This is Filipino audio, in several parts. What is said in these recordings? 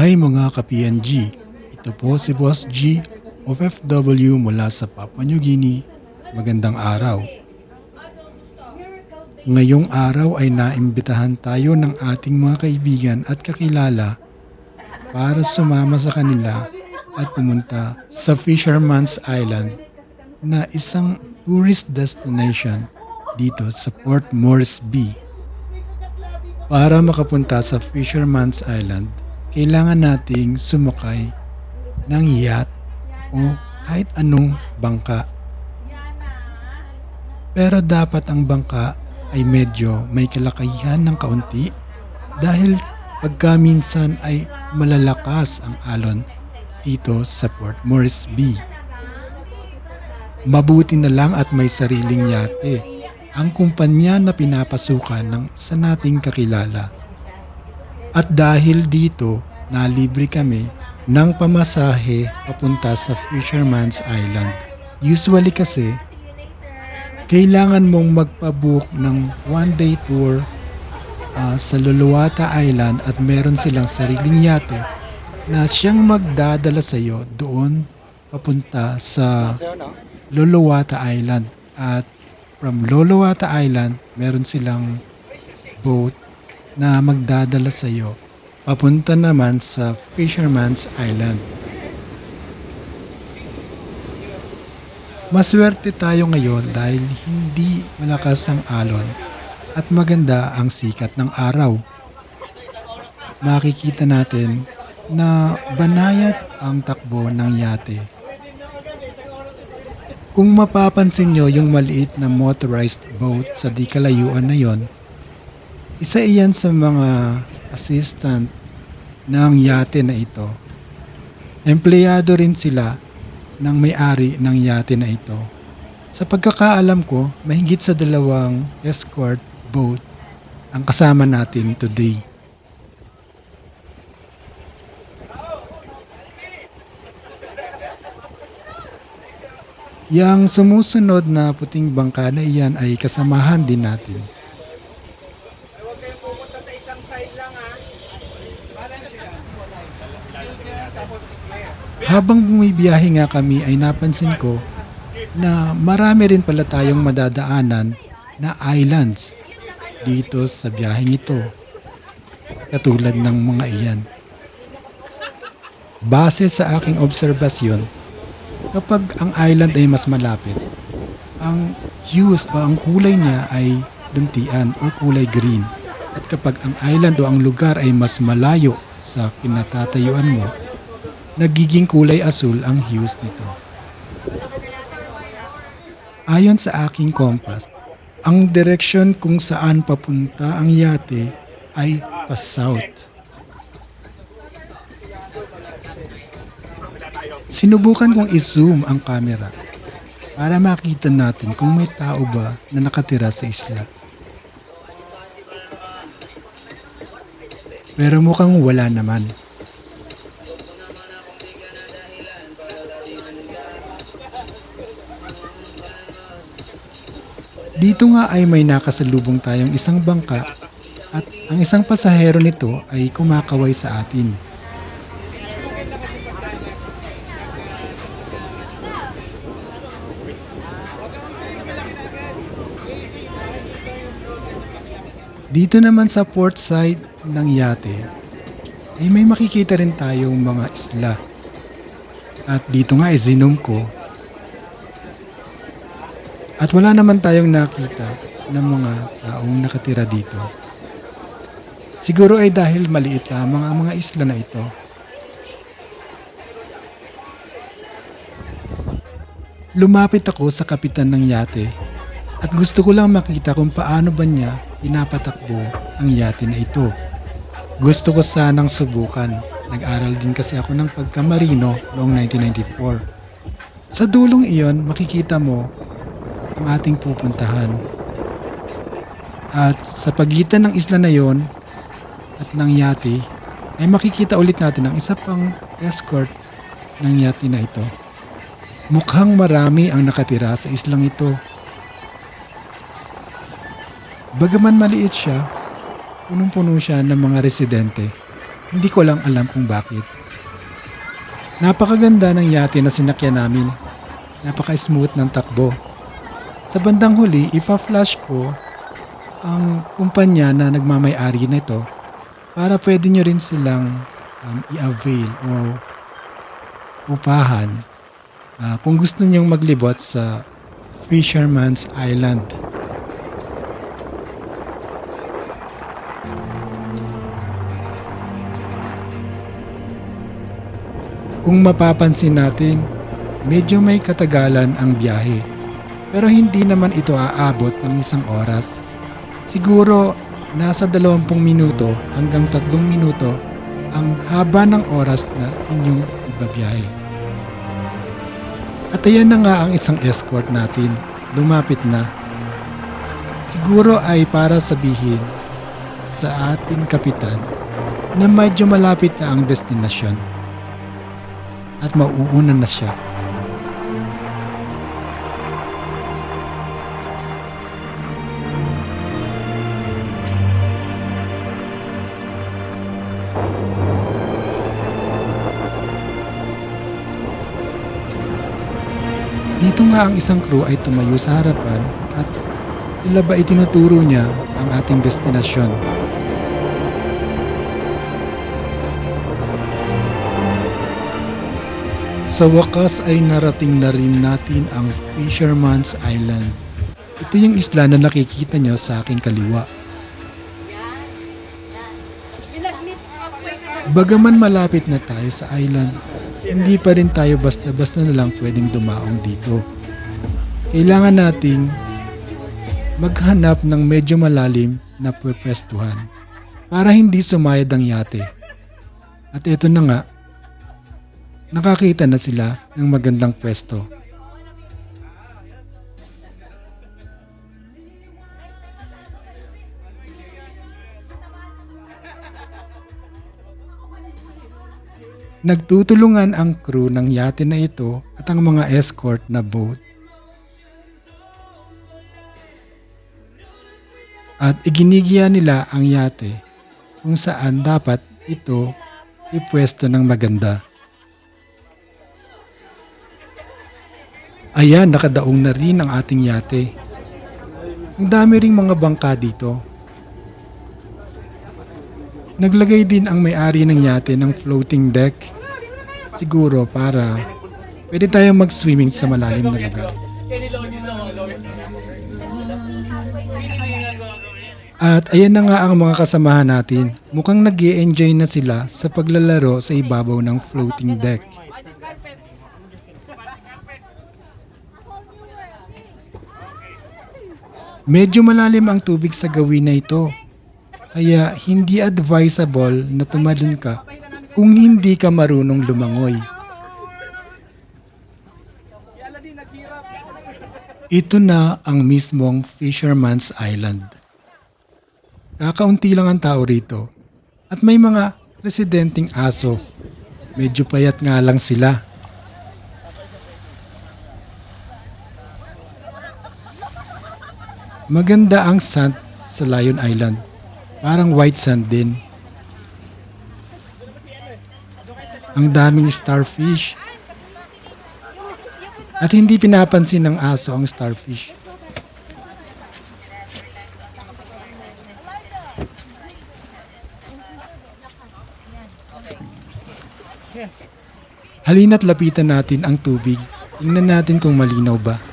Hi mga ka-PNG, ito po si Boss G, OFW mula sa Papua New Guinea. Magandang araw. Ngayong araw ay naimbitahan tayo ng ating mga kaibigan at kakilala para sumama sa kanila at pumunta sa Fisherman's Island na isang tourist destination dito sa Port Moresby. Para makapunta sa Fisherman's Island, kailangan nating sumakay ng yacht o kahit anong bangka. Pero dapat ang bangka ay medyo may kalakayan ng kaunti dahil pagka minsan ay malalakas ang alon dito sa Port Moresby. Mabuti na lang at may sariling yate ang kumpanya na pinapasukan ng isa nating kakilala. At dahil dito, nalibre kami ng pamasahe papunta sa Fisherman's Island. Usually kasi, kailangan mong magpabook ng one day tour ah, sa Luluwata Island at meron silang sariling yate na siyang magdadala sa iyo doon papunta sa Luluwata Island. At from Luluwata Island, meron silang boat na magdadala sa iyo papunta naman sa Fisherman's Island. Maswerte tayo ngayon dahil hindi malakas ang alon at maganda ang sikat ng araw. Makikita natin na banayat ang takbo ng yate. Kung mapapansin nyo yung maliit na motorized boat sa di kalayuan na yon, isa iyan sa mga assistant ng yate na ito. Empleyado rin sila ng may-ari ng yate na ito. Sa pagkakaalam ko, mahigit sa dalawang escort boat ang kasama natin today. Yang sumusunod na puting bangka na iyan ay kasamahan din natin. Huwag kayong pumunta sa isang side lang ha. Habang bumibiyahe nga kami ay napansin ko na marami rin pala tayong madadaanan na islands dito sa biyaheng ito. Katulad ng mga iyan. Base sa aking obserbasyon, kapag ang island ay mas malapit, ang hues o ang kulay niya ay luntian o kulay green. At kapag ang island o ang lugar ay mas malayo sa kinatatayuan mo, nagiging kulay asul ang hues nito. Ayon sa aking compass, ang direksyon kung saan papunta ang yate ay pa-south. Sinubukan kong i-zoom ang camera para makita natin kung may tao ba na nakatira sa isla. Pero mukhang wala naman. Dito nga ay may nakasalubong tayong isang bangka at ang isang pasahero nito ay kumakaway sa atin. Dito naman sa port side ng yate ay may makikita rin tayong mga isla. At dito nga zinom ko at wala naman tayong nakita ng mga taong nakatira dito. Siguro ay dahil maliit lamang ang mga isla na ito. Lumapit ako sa kapitan ng yate at gusto ko lang makita kung paano ba niya pinapatakbo ang yate na ito. Gusto ko sanang subukan. Nag-aral din kasi ako ng pagkamarino noong 1994. Sa dulong iyon, makikita mo ang ating pupuntahan. At sa pagitan ng isla na yon at ng yate, ay makikita ulit natin ang isa pang escort ng yate na ito. Mukhang marami ang nakatira sa islang ito. Bagaman maliit siya, punong-puno siya ng mga residente. Hindi ko lang alam kung bakit. Napakaganda ng yate na sinakyan namin. Napaka-smooth ng takbo. Sa bandang huli, ipa-flash ko ang kumpanya na nagmamay-ari nito para pwede nyo rin silang um, i-avail o upahan ah, kung gusto nyong maglibot sa Fisherman's Island. Kung mapapansin natin, medyo may katagalan ang biyahe. Pero hindi naman ito aabot ng isang oras. Siguro nasa 20 minuto hanggang 3 minuto ang haba ng oras na inyong ibabiyahe. At ayan na nga ang isang escort natin. Lumapit na. Siguro ay para sabihin sa ating kapitan na medyo malapit na ang destinasyon at mauuna na siya. Dito nga ang isang crew ay tumayo sa harapan at tila ba itinuturo niya ang ating destinasyon. Sa wakas ay narating na rin natin ang Fisherman's Island. Ito yung isla na nakikita nyo sa aking kaliwa. Bagaman malapit na tayo sa island, hindi pa rin tayo basta-basta na lang pwedeng dumaong dito. Kailangan nating maghanap ng medyo malalim na pwestuhan para hindi sumayad ang yate. At ito na nga, nakakita na sila ng magandang pwesto. Nagtutulungan ang crew ng yate na ito at ang mga escort na boat. At iginigiya nila ang yate kung saan dapat ito ipwesto ng maganda. Ayan, nakadaong na rin ang ating yate. Ang dami ring mga bangka dito. Naglagay din ang may-ari ng yate ng floating deck. Siguro para pwede tayong mag-swimming sa malalim na lugar. At ayan na nga ang mga kasamahan natin. Mukhang nag enjoy na sila sa paglalaro sa ibabaw ng floating deck. Medyo malalim ang tubig sa gawin na ito. Kaya hindi advisable na tumalon ka kung hindi ka marunong lumangoy. Ito na ang mismong Fisherman's Island. Kakaunti lang ang tao rito at may mga residenteng aso. Medyo payat nga lang sila. Maganda ang sand sa Lion Island. Parang white sand din. Ang daming starfish. At hindi pinapansin ng aso ang starfish. Halina't lapitan natin ang tubig. Tingnan natin kung malinaw ba.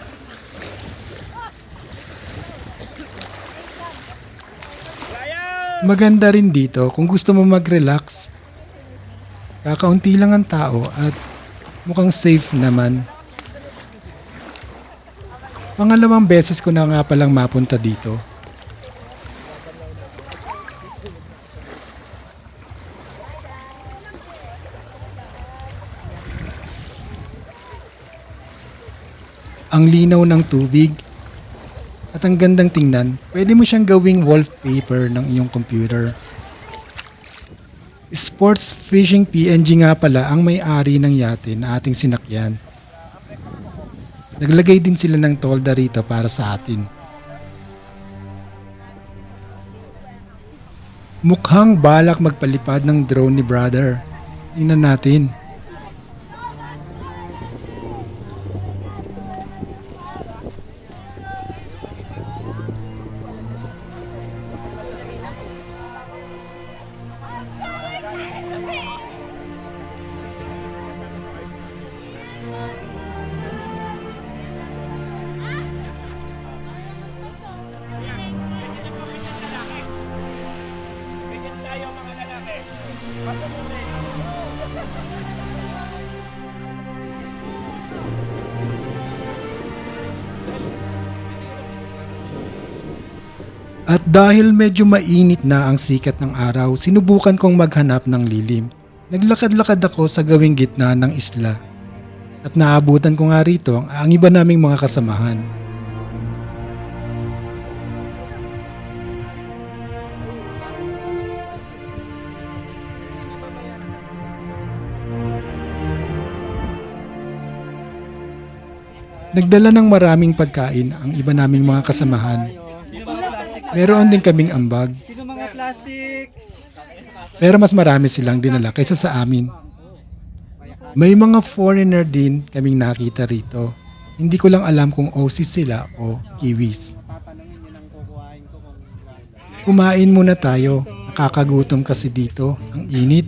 Maganda rin dito kung gusto mo mag-relax. Kakaunti lang ang tao at mukhang safe naman. Pangalawang beses ko na nga palang mapunta dito. Ang linaw ng tubig at ang gandang tingnan, pwede mo siyang gawing wallpaper ng iyong computer. Sports Fishing PNG nga pala ang may-ari ng yate na ating sinakyan. Naglagay din sila ng tolda rito para sa atin. Mukhang balak magpalipad ng drone ni brother. Tingnan natin. Dahil medyo mainit na ang sikat ng araw, sinubukan kong maghanap ng lilim. Naglakad-lakad ako sa gawing gitna ng isla. At naabutan ko nga rito ang, iba naming mga kasamahan. Nagdala ng maraming pagkain ang iba naming mga kasamahan. Meron din kaming ambag, Sino mga plastic? pero mas marami silang dinala kaysa sa amin. May mga foreigner din kaming nakita rito. Hindi ko lang alam kung Aussies sila o Kiwis. Kumain muna tayo. Nakakagutom kasi dito. Ang init.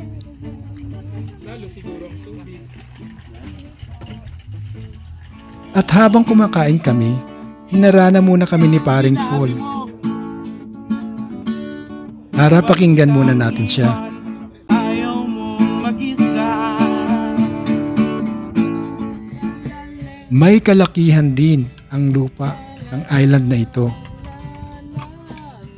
At habang kumakain kami, hinarana muna kami ni paring Paul. Tara pakinggan muna natin siya. May kalakihan din ang lupa ng island na ito.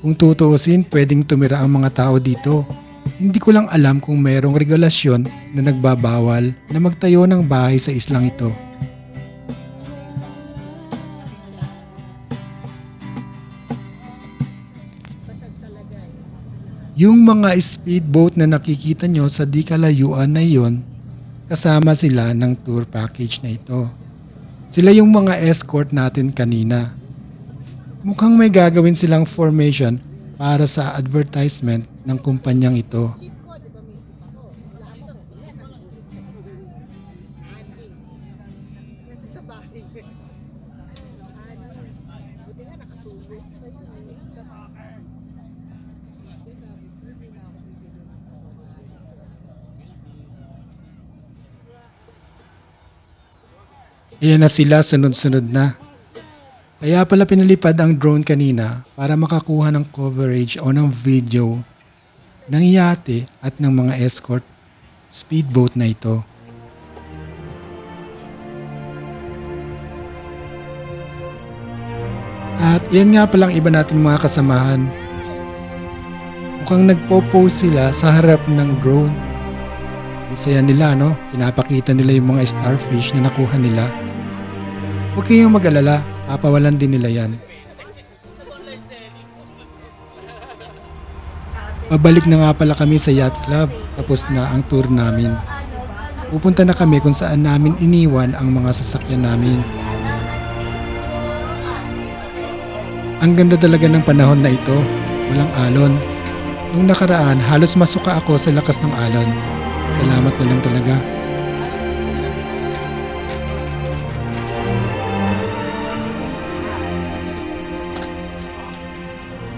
Kung tutuusin, pwedeng tumira ang mga tao dito. Hindi ko lang alam kung mayroong regulasyon na nagbabawal na magtayo ng bahay sa islang ito. Yung mga speedboat na nakikita nyo sa di kalayuan na iyon, kasama sila ng tour package na ito. Sila yung mga escort natin kanina. Mukhang may gagawin silang formation para sa advertisement ng kumpanyang ito. Ayan na sila, sunod-sunod na. Kaya pala pinalipad ang drone kanina para makakuha ng coverage o ng video ng yate at ng mga escort speedboat na ito. At yan nga palang iba nating mga kasamahan. Mukhang nagpo-pose sila sa harap ng drone. Ang saya nila, no? Pinapakita nila yung mga starfish na nakuha nila. Huwag kayong mag-alala, papawalan din nila yan. Pabalik na nga pala kami sa yacht club, tapos na ang tour namin. Pupunta na kami kung saan namin iniwan ang mga sasakyan namin. Ang ganda talaga ng panahon na ito, walang alon. Nung nakaraan, halos masuka ako sa lakas ng alon. Salamat na lang talaga.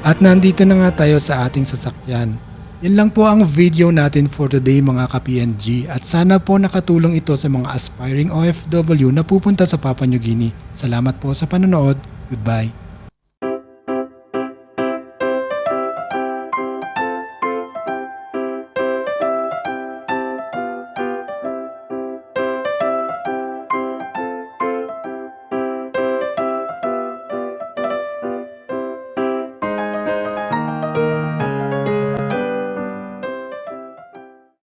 At nandito na nga tayo sa ating sasakyan. Yan lang po ang video natin for today mga ka-PNG at sana po nakatulong ito sa mga aspiring OFW na pupunta sa Papua New Guinea. Salamat po sa panonood. Goodbye.